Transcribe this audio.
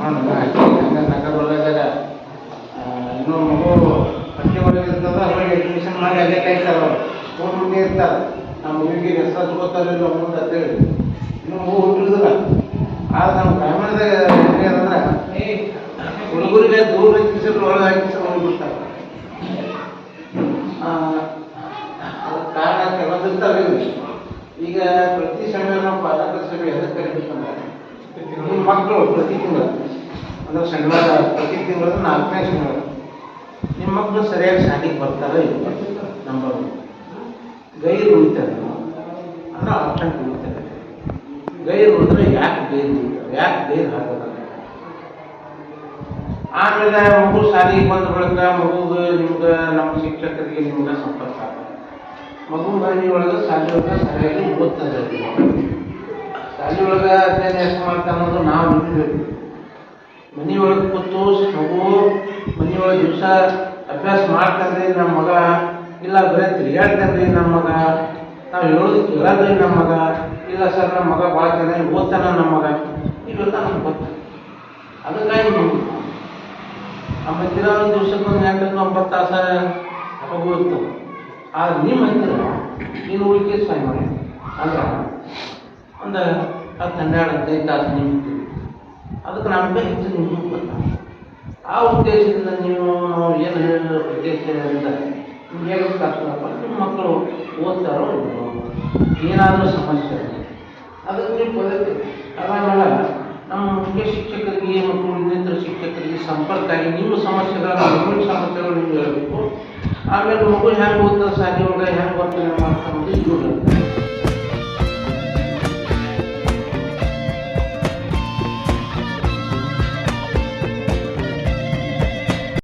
ನಗರ ಒಳಗಾಗ ಇನ್ನೂ ಮಗು ಪಟ್ಟಿ ಎಡ್ಮಿಷನ್ ಮಾಡಿ ಅಲ್ಲೇ ಕಾಯ್ತಾರ ಮುಂದೆ ಇರ್ತಾರೆ ನಮ್ಮ ಮಗುವಿಗೆ ಹೆಸರು ಹಚ್ಕೋತಾರಿಲ್ಲ ಮುಂದೆ ಅಂತೇಳಿ ಇನ್ನೂ ಮಗು ಹುಟ್ಟಿರುದಿಲ್ಲ ಆದ್ರೆ ನಮ್ಮ ಗ್ರಾಮೀಣದಾಗ ಏನಂದ್ರೆ ಹುಡುಗರಿಗೆ ದೂರ ಕಿಸಿದ್ರು ಒಳಗೆ ಹಾಕಿ ಹೋಗ್ಬಿಡ್ತಾರೆ ಕಾರಣ ಕೆಲವೊಂದಿರ್ತಾವೆ ಈಗ ಪ್ರತಿ ಸಮಯ ನಾವು ಪಾಲಕರ ಸಭೆ ಎದಕ್ಕೆ ಕರಿಬೇಕಂದ್ರೆ ಮಕ್ಕಳು ಪ್ರತಿ ತಿಂಗಳು. ಅಂದ್ರೆ ಶನಿವಾರ ಪ್ರತಿ ತಿಂಗಳ ನಾಲ್ಕನೇ ಶನಿವಾರ. ನಿಮ್ಮ ಮಕ್ಕಳು ಸರಿಯಾಗಿ ಶಾಲೆಗೆ ಬರ್ತಾರೋ ಇಲ್ಲ? ನಂಬರ್ ಒನ್ ಗೈರು ಉಳಿತಾರೆ ಅಂದ್ರೆ ಆಪ್ಷನ್ ಉಳಿತಾರೆ ಗೈರು ಉಳಿದ್ರೆ ಯಾಕೆ ಗೈರು ಉಳಿತಾರೆ ಯಾಕೆ ಗೈರು ಹಾಕೋದಾಗ ಆಮೇಲೆ ಮಗು ಶಾಲೆಗೆ ಬಂದ ಬಳಿಕ ಮಗುಗೆ ನಿಮ್ಗೆ ನಮ್ಮ ಶಿಕ್ಷಕರಿಗೆ ನಿಮ್ಗೆ ಸಂಪರ್ಕ. ಮಗು ಮನೆ ಒಳಗೆ ಶಾಲೆ ಒಳಗೆ ಸರಿಯಾಗಿ ಓದ್ತದೆ ಶಾಲೆ ಒಳಗೆ ಅಧ್ಯಯನ ಎಷ್ಟು ಮಾಡ್ತಾನೆ ಅನ್ನೋದು ನಾವು ನಿಂತಿರ್ಬೇಕು ಮನೆ ಒಳಗೆ ಕೂತು ಮಗು ಮನೆಯೊಳಗೆ ದಿವಸ ಅಭ್ಯಾಸ ಮಾಡ್ತಾರೆ ನಮ್ಮ ಮಗ, ಇಲ್ಲ ಬರೀ ತಿರುಗಾಡ್ತಾನೆ ನಮ್ಮ ಮಗ, ನಾವು ಹೇಳೋದು ಕೇಳೋದ್ರಿ ನಮ್ಮ ಮಗ, ಇಲ್ಲ ಸರ್ ನಮ್ಮ ಮಗ ಭಾಳ ಚೆನ್ನಾಗಿ ಓದ್ತಾನ ನಮ್ಮ ಮಗ ಇವೆಲ್ಲ ನಮ್ಗೆ ಗೊತ್ತು. ಅದಕ್ಕಾಗಿ ಆಮೇಲೆ ದಿನ ಒಂದು ದಿವ್ಸಕ್ಕೊಂದು ಎಂಟರಿಂದ ಒಂಬತ್ತು ತಾಸ ಹೋಗುತ್ತೆ ಆದ್ರೆ ನಿಮ್ಮ ಹತ್ತಿರ ನೀನು ಉಳಿಕೆ ಸಹಾಯ ಮಾಡಿ ಅಂದ್ರೆ ಒಂದು ಹತ್ತು ಹನ್ನೆರಡು ಹದಿನೈದು ತಾಸು ಇರ್ತೀರಿ. ಅದಕ್ಕೆ ನಮ್ಮ ಹೆಚ್ಚು ನಿಮಗೂ ಆ ಉದ್ದೇಶದಿಂದ ನೀವು ನಾವು ಏನು ಹೇಳೋ ಉದ್ದೇಶದಿಂದ ನಿಮ್ಗೆ ಏನು ಗೊತ್ತಾಗ್ತದಪ್ಪ? ನಿಮ್ಮ ಮಕ್ಕಳು ಓದ್ತಾರೋ ಏನಾದರೂ ಸಮಸ್ಯೆ ಇದೆ. ಅದಕ್ಕೆ ನೀವು ಪದ್ಧತಿ ಆಮೇಲೆ ನಮ್ಮ ಮುಖ್ಯ ಶಿಕ್ಷಕರಿಗೆ ಮತ್ತು ಇನ್ನಿತರ ಶಿಕ್ಷಕರಿಗೆ ಸಂಪರ್ಕ ಆಗಿ ನಿಮ್ಮ ಸಮಸ್ಯೆಗಳ ಮಗುವಿನ ಸಮಸ್ಯೆಗಳು ನಿಮ್ಗೆ ಹೇಳಬೇಕು. ಆಮೇಲೆ ಮಗು ಹೆಂಗೆ ಓದ್ತಾರೆ ಸಾಧ್ಯ ಒಳಗೆ ಹೆಂಗೆ ಅಂತ ಇವ್ರು ಹೇಳ್ತಾರೆ.